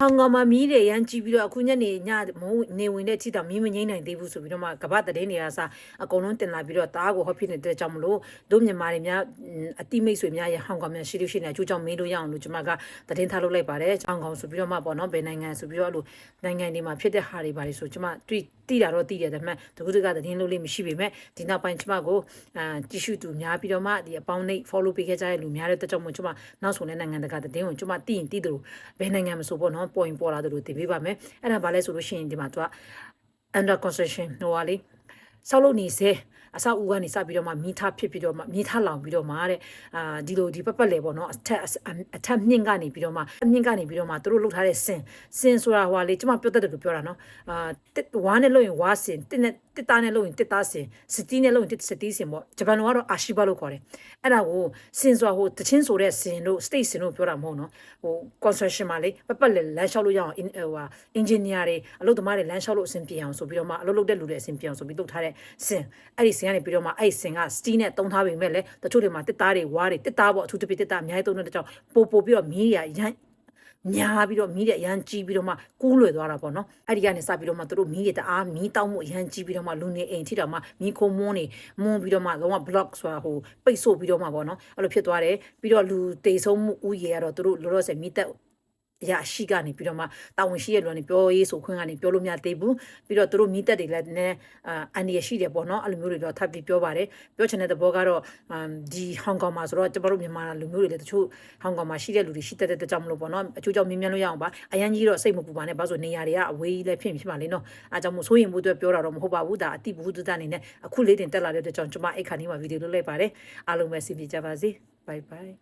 ဟောင်ကောင်မှာမီးတွေရမ်းကြီးပြီးတော့အခုညနေညမုံနေဝင်တဲ့ထိတောင်မီးမငိမ့်နိုင်သေးဘူးဆိုပြီးတော့မှကပတ်တည်းနေရစားအကုန်လုံးတင်လာပြီးတော့တားကိုဟောဖြစ်နေတဲ့ကြောင့်မလို့တို့မြန်မာတွေများအတိမိတ်ဆွေများရဲ့ဟောင်ကောင်များရှိလို့ရှိနေအကျိုးကြောင့်မေးလို့ရအောင်လို့ကျွန်မကတည်င်းထားလုပ်လိုက်ပါတယ်ဟောင်ကောင်ဆိုပြီးတော့မှပေါ့နော်ဘယ်နိုင်ငံဆိုပြီးတော့အဲ့လိုနိုင်ငံတွေမှာဖြစ်တဲ့ဟာတွေပါတယ်ဆိုကျွန်မတွေ့တိတာတော့တိတယ်ဒါပေမဲ့တကူတကတည်င်းလို့လေးမရှိပေမဲ့ဒီနောက်ပိုင်းကျွန်မကိုအာကြည့်ရှုသူများပြီးတော့မှဒီအပေါင်းနှိတ် follow ပေးခဲ့ကြတဲ့လူများတဲ့တကြောင့်မို့ကျွန်မနောက်ဆုံးတဲ့နိုင်ငံတကာတည်င်းကိုကျွန်မတိရင်တိတယ်လို့ဘယ်နိုင်ငံမဆိုပေါ့နော်ပေါ်ရင်ပေါ်လာတယ်လို့တည်ပေးပါမယ်အဲ့ဒါဘာလဲဆိုလို့ရှိရင်ဒီမှာသူက under construction ဟိုပါလေဆောက်လုပ်နေစေ အဆောက်အဦကနေစပြီးတော့မှမိထားဖြစ်ပြီးတော့မှမိထားလောင်ပြီးတော့မှတဲ့အာဒီလိုဒီပတ်ပတ်လေပေါ့နော်အထက်အထက်မြင့်ကနေပြီးတော့မှအမြင့်ကနေပြီးတော့မှသူတို့လှုပ်ထားတဲ့စင်စင်ဆိုတာဟိုလေကျွန်မပြောတတ်တယ်လို့ပြောတာနော်အာတစ်ဝါနဲ့လို့ရင်ဝါစင်တစ်နဲ့တစ်သားနဲ့လို့ရင်တစ်သားစင်စတီးနဲ့လို့ရင်တစ်စတီးစင်ပေါ့ဂျပန်လိုကတော့အာရှိဘလို့ခေါ်တယ်အဲ့ဒါကိုစင်ဆိုတာဟိုတချင်းဆိုတဲ့စင်တို့ state စင်တို့ပြောတာမဟုတ်နော်ဟို construction မှာလေပတ်ပတ်လေလမ်းလျှောက်လို့ရအောင်ဟိုဟာ engineer တွေအလုပ်သမားတွေလမ်းလျှောက်လို့အဆင်ပြေအောင်ဆိုပြီးတော့မှအလုပ်လုပ်တဲ့လူတွေအဆင်ပြေအောင်ဆိုပြီးလုပ်ထားတဲ့စင်အဲ့ဒီစင်ကနေပြီးတော့မှအဲ့ဒီစင်က steel နဲ့တုံးထားပေမဲ့လေတချို့တွေမှာတစ်သားတွေဝါးတွေတစ်သားပေါ့အထူးသဖြင့်တစ်သားအများကြီးတုံးတဲ့ကြောင့်ပို့ပို့ပြီးတော့မီးရရမ်းညာပြီးတော့မီးတဲ့အရန်ကြီးပြီးတော့မှကူးလွယ်သွားတာပေါ့နော်အဲ့ဒီကနေစပြီးတော့မှသူတို့မီးတွေတအားမီးတောက်မှုအရန်ကြီးပြီးတော့မှလူနေအိမ်ထိတော့မှမီးခိုးမွန်းနေမွန်းပြီးတော့မှလုံးဝ block ဆိုတာဟိုပိတ်ဆို့ပြီးတော့မှပေါ့နော်အဲ့လိုဖြစ်သွားတယ်ပြီးတော့လူတေဆုံးမှုဥယေကတော့သူတို့လောလောဆယ်မီးတက် ရရှိကနေပြီးတော့မှတာဝန်ရှိရလူကနေပြောရေးဆိုခွင့်ကနေပြောလို့မရသေးဘူးပြီးတော့သူတို့မိသက်တွေလည်းနည်းအာအန်ဒီရရှိတယ်ပေါ့နော်အဲ့လိုမျိုးတွေတော့ထပ်ပြီးပြောပါတယ်ပြောချင်တဲ့သဘောကတော့အမ်ဒီဟောင်ကောင်မှာဆိုတော့ကျမတို့မြန်မာလူမျိုးတွေလည်းတချို့ဟောင်ကောင်မှာရှိတဲ့လူတွေရှိတဲ့တဲ့ကြောင့်မလို့ပေါ့နော်အချို့ကြောင့်မြင်မြန်လို့ရအောင်ပါအရန်ကြီးတော့စိတ်မပူပါနဲ့ဘာလို့ဆိုနေရာတွေကအဝေးကြီးလည်းဖြစ်ဖြစ်ပါလေနော်အားကြောင့်မို့စိုးရင်မှုအတွက်ပြောတာတော့မဟုတ်ပါဘူးဒါအတိဘူးတတအနေနဲ့အခုလေးတင်တက်လာတဲ့အတွက်ကြောင့်ကျမအိတ်ခါနေမှာဗီဒီယိုလုပ်လိုက်ပါတယ်အားလုံးပဲစီပြကြပါစေဘိုင်ဘိုင်